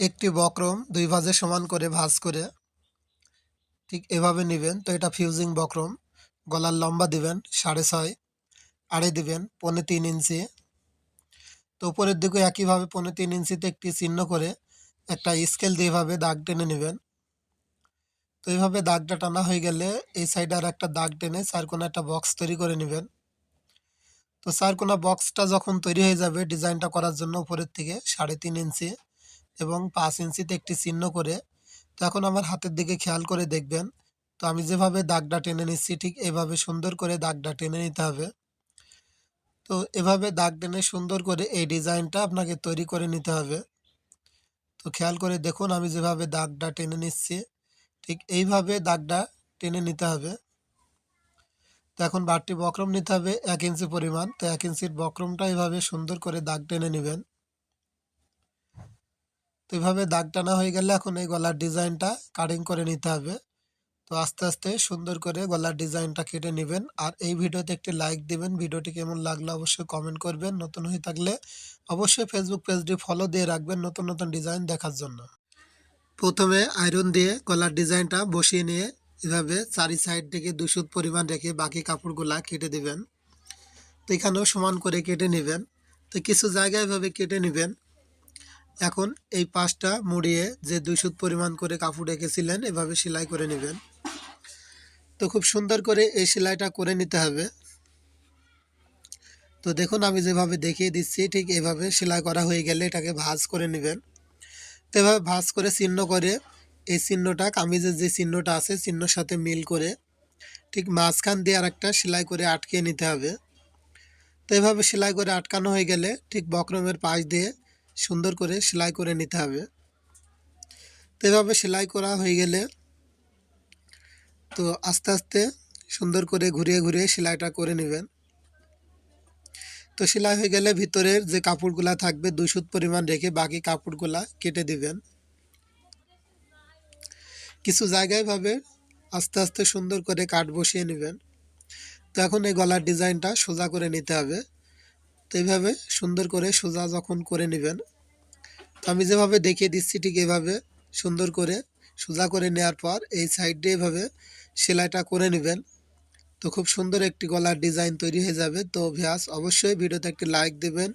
একটি বক্রম দুই ভাঁজে সমান করে ভাঁজ করে ঠিক এভাবে নেবেন। তো এটা ফিউজিং বক্রম। গলার লম্বা দিবেন সাড়ে ছয়, আড়ে দিবেন পৌনে তিন ইঞ্চি। তো উপরের দিকে একইভাবে পৌনে তিন ইঞ্চিতে একটি চিহ্ন করে একটা স্কেল দিয়ে এভাবে দাগ টেনে নেবেন। তো এইভাবে দাগটা টানা হয়ে গেলে এই সাইডে আর একটা দাগ টেনে চারকোনা একটা বক্স তৈরি করে নেবেন। তো চারকোনা বক্সটা যখন তৈরি হয়ে যাবে ডিজাইনটা করার জন্য উপরের থেকে সাড়ে তিন ইঞ্চি। এবং পাঁচ ইঞ্চিতে একটি চিহ্ন করে, তো এখন আমার হাতের দিকে খেয়াল করে দেখবেন। তো আমি যেভাবে দাগটা টেনে নিচ্ছি, ঠিক এভাবে সুন্দর করে দাগটা টেনে নিতে হবে। তো এভাবে দাগ টেনে সুন্দর করে এই ডিজাইনটা আপনাকে তৈরি করে নিতে হবে। তো খেয়াল করে দেখুন, আমি যেভাবে দাগটা টেনে নিচ্ছি, ঠিক এইভাবে দাগটা টেনে নিতে হবে। তো এখন বাড়তি বক্রম নিতে হবে, এক ইঞ্চি পরিমাণ। তো এক ইঞ্চির বক্রমটা এভাবে সুন্দর করে দাগ টেনে নেবেন। তো এইভাবে দাগ টানা হয়ে গেলে এখন এই গলার ডিজাইনটা কাটিং করে নিতে হবে। তো আস্তে আস্তে সুন্দর করে গলার ডিজাইনটা কেটে নেবেন। আর এই ভিডিওতে একটি লাইক দিবেন। ভিডিওটি কেমন লাগল অবশ্যই কমেন্ট করবেন। নতুন হয়ে থাকলে অবশ্যই ফেসবুক পেজটি ফলো দিয়ে রাখবেন নতুন নতুন ডিজাইন দেখার জন্য। প্রথমে আয়রন দিয়ে গলার ডিজাইনটা বসিয়ে নিয়ে এভাবে চারি সাইড থেকে দুশুদ পরিমাণ রেখে বাকি কাপড়গুলা কেটে দিবেন। তো এখানেও সমান করে কেটে নেবেন। তো কিছু জায়গায় এভাবে কেটে নেবেন। এখন এই পাশটা মুড়িয়ে যে দুই সুত পরিমাণ করে কাপড় রেখেছিলেন, এভাবে সেলাই করে নেবেন। তো খুব সুন্দর করে এই সেলাইটা করে নিতে হবে। তো দেখুন, আমি যেভাবে দেখিয়ে দিচ্ছি, ঠিক এভাবে সেলাই করা হয়ে গেলে এটাকে ভাজ করে নেবেন। তো এভাবে ভাঁজ করে চিহ্ন করে এই চিহ্নটা, কামিজের যে চিহ্নটা আছে, চিহ্নর সাথে মিল করে ঠিক মাঝখান দিয়ে আর একটা সেলাই করে আটকে নিতে হবে। তো এভাবে সেলাই করে আটকানো হয়ে গেলে ঠিক বক্রমের পাশ দিয়ে সুন্দর করে সেলাই করে নিতে হবে। তো এভাবে সেলাই করা হয়ে গেলে তো আস্তে আস্তে সুন্দর করে ঘুরিয়ে ঘুরিয়ে সেলাইটা করে নেবেন। তো সেলাই হয়ে গেলে ভিতরের যে কাপড়গুলা থাকবে দুই সুত পরিমাণ রেখে বাকি কাপড়গুলা কেটে দিবেন। কিছু জায়গায় ভাবে আস্তে আস্তে সুন্দর করে কাট বসিয়ে নেবেন। তো এখন এই গলার ডিজাইনটা সোজা করে নিতে হবে। তো এইভাবে সুন্দর করে সোজা যখন করে নেবেন তো আমি যেভাবে দেখিয়ে দিচ্ছি ঠিক এভাবে সুন্দর করে সোজা করে নেওয়ার পর এই সাইড এভাবে সেলাইটা করে নেবেন। তো খুব সুন্দর একটি গলার ডিজাইন তৈরি হয়ে যাবে। তো ভিয়াস অবশ্যই ভিডিওতে একটি লাইক দেবেন।